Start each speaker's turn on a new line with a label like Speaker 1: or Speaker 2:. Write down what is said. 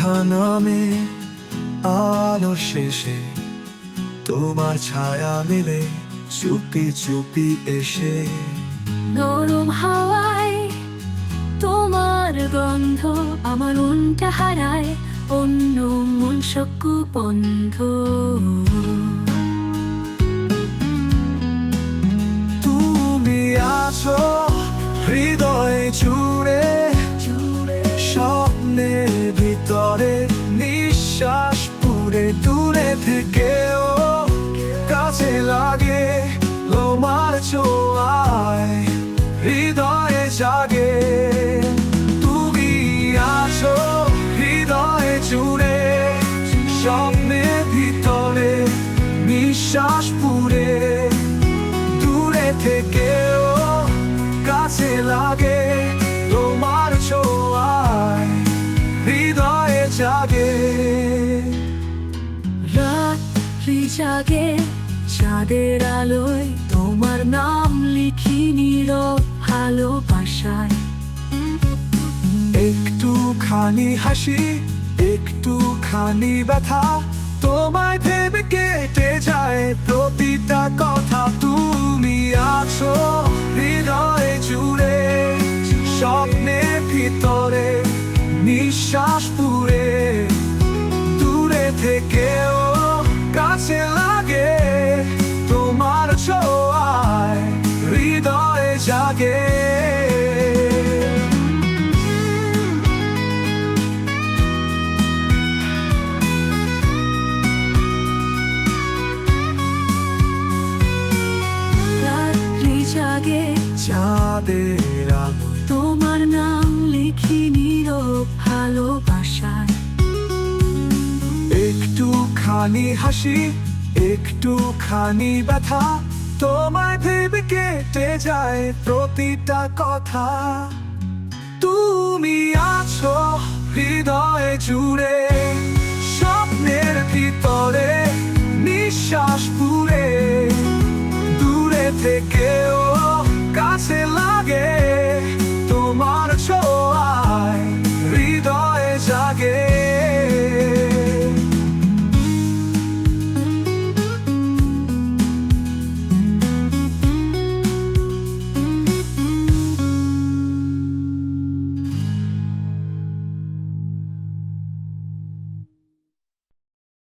Speaker 1: নামে আলো শেষে। তোমার ছায়া মিলে চুপি চুপি এসে।
Speaker 2: নরম হাওয়ায় তোমার গন্ধ আমার মনটা হারায় অন্য মন সকু বন্ধ।
Speaker 1: তুমি আছো হৃদয়ে জুড়ে স্বপ্নের ভিতরে নিঃশ্বাস পুরে দূরে থেকেও কাছে লাগে লোমার ছোঁয়ায়, হৃদয়ে জাগে। তুমি আছো হৃদয়ে জুড়ে, স্বপ্নের ভিতরে নিঃশ্বাস পুরে জাগে
Speaker 2: চাঁদের আলোয় তোমার নাম লিখি নীরব ভালোবাসায়।
Speaker 1: একটু খানি হাসি একটু খানি ব্যথা তোমায় লাগে চাঁদের আলো।
Speaker 2: তোমার নাম লিখি নির ভালোবাসায়।
Speaker 1: একটু খানি হাসি একটু খানি ব্যথা, তোমায় ভেবে কেটে যায় প্রতিটা কথা। তুমি আছো হৃদয়ে জুড়ে, স্বপ্নের ভিতরে নিঃশ্বাস পুরে দূরে থেকেও